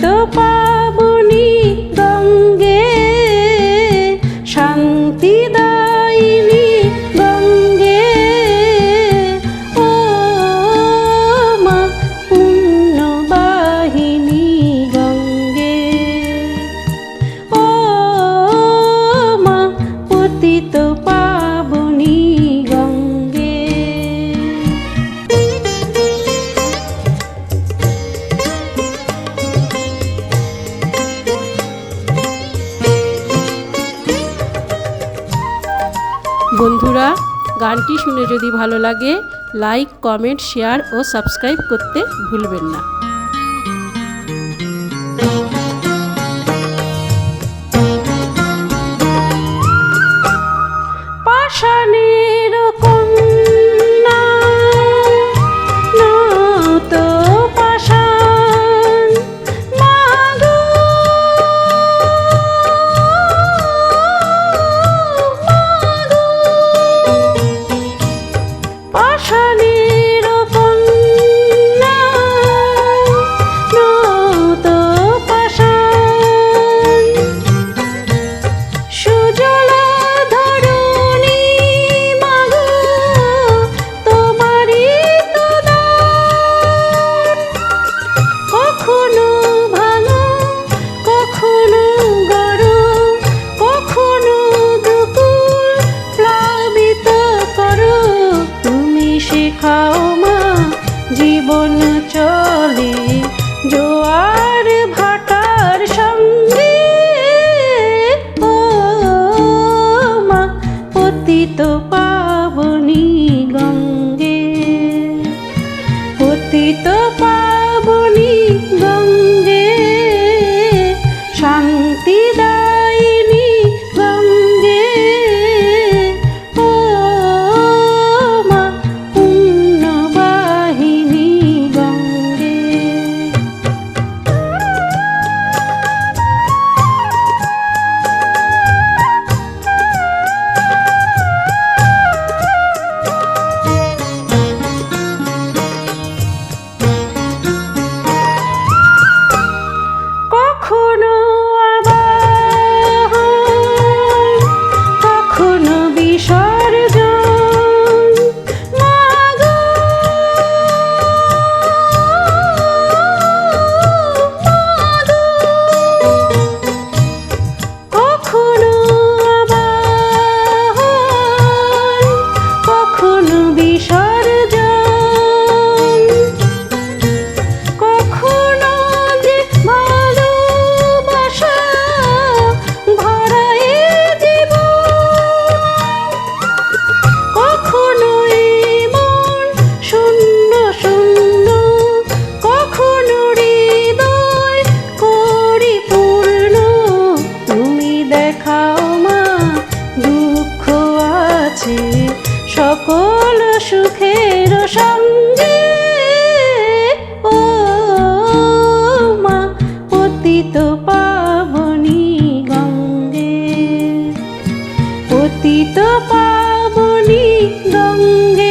তো পাবনি গঙ্গা গানটি শুনে যদি ভালো লাগে লাইক কমেন্ট শেয়ার ও সাবস্ক্রাইব করতে ভুলবেন না। শিখাও মা জীবন চলে জোয়ার পতিত পাবনি গঙ্গে